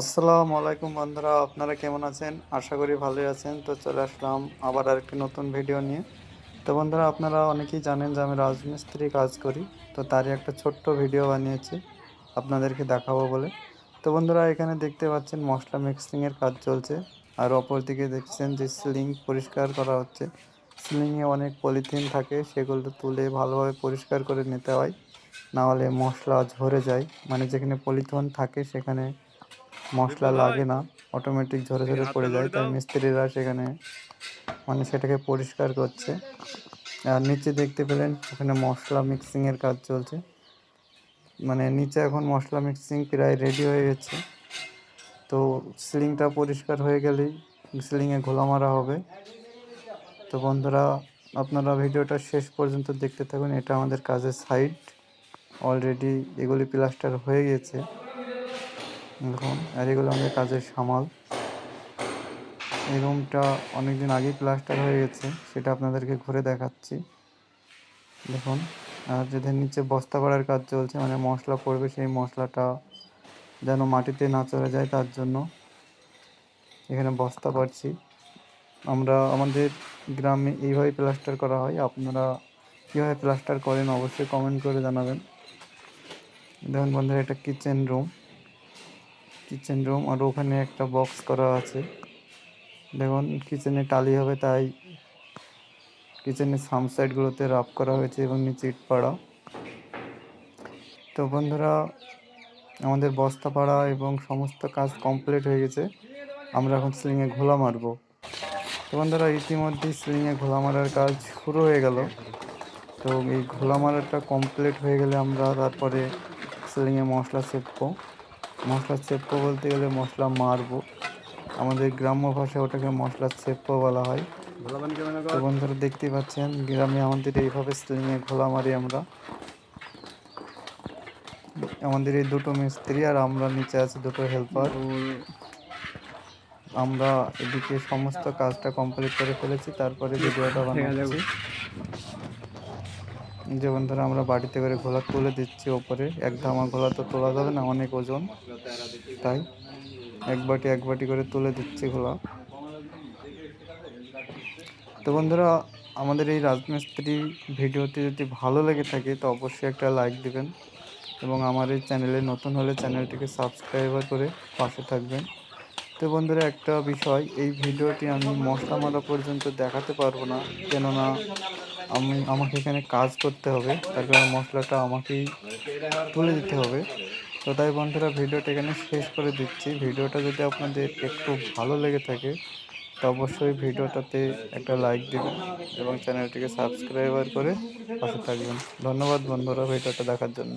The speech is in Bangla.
আসসালামু আলাইকুম বন্ধুরা, আপনারা কেমন আছেন? আশা করি ভালোই আছেন। তো চলে আসলাম আবার আরেকটি নতুন ভিডিও নিয়ে। তো বন্ধুরা, আপনারা অনেকেই জানেন যে আমি রাজমিস্ত্রি কাজ করি, তো তারই একটা ছোট্ট ভিডিও বানিয়েছি, আপনাদেরকে দেখাবো বলে। তো বন্ধুরা, এখানে দেখতে পাচ্ছেন মশলা মিক্সিংয়ের কাজ চলছে। আর অপর দিকে দেখছেন যে সিলিং পরিষ্কার করা হচ্ছে। সিলিংয়ে অনেক পলিথিন থাকে, সেগুলো তুলে ভালোভাবে পরিষ্কার করে নিতে হয়। নাহলে মশলা ঝরে যায়। মানে যেখানে পলিথিন থাকে, সেখানে মশলা লাগে না অটোমেটিক ঝরে ঝরে পড়ে যায়। তাই মিস্ত্রিরা সেখানে মানে সেটাকে পরিষ্কার করছে। আর নিচে দেখতে পেলেন ওখানে মশলা মিক্সিংয়ের কাজ চলছে। মানে নিচে এখন মশলা মিক্সিং প্রায় রেডি হয়ে গেছে। তো সিলিংটা পরিষ্কার হয়ে গেলেই সিলিংয়ে ঘোলা মারা হবে। তো বন্ধুরা আপনারা ভিডিওটা শেষ পর্যন্ত দেখতে থাকুন। এটা আমাদের কাজের সাইড অলরেডি এগুলি প্লাস্টার হয়ে গেছে। দেখুন আর এগুলো আমাদের কাজের সামাল। এই রুমটা অনেকদিন আগেই প্লাস্টার হয়ে গেছে, সেটা আপনাদেরকে ঘুরে দেখাচ্ছি। দেখুন, আর যদি নিচে বস্তা করার কাজ চলছে মানে মশলা পড়বে সেই মশলাটা যেন মাটিতে না চলে যায় তার জন্য। এখানে বস্তা পাচ্ছি আমরা, আমাদের গ্রামে এইভাবে প্লাস্টার করা হয়। আপনারা কীভাবে প্লাস্টার করেন অবশ্যই কমেন্ট করে জানাবেন। দেখুন বন্ধুরা, এটা কিচেন রুম। কিচেন রুম আর ওখানে একটা বক্স করা আছে। দেখুন, কিচেনে টালি হবে তাই কিচেনের সাম সাইডগুলোতে রাফ করা হয়েছে এবং নিচে ইট পাড়া। তো বন্ধুরা, আমাদের বস্তা পাড়া এবং সমস্ত কাজ কমপ্লিট হয়ে গেছে। আমরা এখন স্লিংয়ে ঘোলা মারবো। তো বন্ধুরা, ইতিমধ্যেই স্লিংয়ে ঘোলা মারার কাজ শুরু হয়ে গেল। তো এই ঘোলা মারাটা কমপ্লিট হয়ে গেলে আমরা তারপরে সিলিংয়ে মশলা সেপবো মশলা চেপ্পো বলতে গেলে মশলা মারবো। আমাদের গ্রাম্য ভাষায় ওটাকে মশলা চেপ্পো বলা হয়। তো বন্ধুরা দেখতেই পাচ্ছেন, গ্রামে আমাদের এইভাবে স্লিংয়ে ঘোলা মারি আমরা। আমাদের এই দুটো মিস্ত্রি আর আমরা নিচে আছি দুটো হেল্পার আমরা এদিকে সমস্ত কাজটা কমপ্লিট করে ফেলেছি, তারপরে ভিডিওটা বানাচ্ছি। যে বন্ধুরা, আমরা বাড়িতে করে ঘোলা তুলে দিচ্ছি ওপরে। এক ধামা ঘোলা তো তোলা যাবে না, অনেক ওজন। তাই এক বাটি এক বাটি করে তুলে দিচ্ছি ঘোলা। তো বন্ধুরা, আমাদের এই রাজমিস্ত্রি ভিডিওটি যদি ভালো লেগে থাকে, তো অবশ্যই একটা লাইক দেবেন এবং আমার এই চ্যানেলে নতুন হলে চ্যানেলটিকে সাবস্ক্রাইবার করে পাশে থাকবেন। তো বন্ধুরা, একটা বিষয়, এই ভিডিওটি আমি মশলা মারা পর্যন্ত দেখাতে পারব না, কেননা আমি, আমাকে এখানে কাজ করতে হবে। তার কারণে মশলাটা আমাকেই তুলে দিতে হবে। তো তাই বন্ধুরা, ভিডিওটা এখানে শেষ করে দিচ্ছি। ভিডিওটা যদি আপনাদের একটু ভালো লেগে থাকে, তো অবশ্যই ভিডিওটাতে একটা লাইক দেবেন এবং চ্যানেলটিকে সাবস্ক্রাইবার করে পাশে থাকবেন। ধন্যবাদ বন্ধুরা ভিডিওটা দেখার জন্য।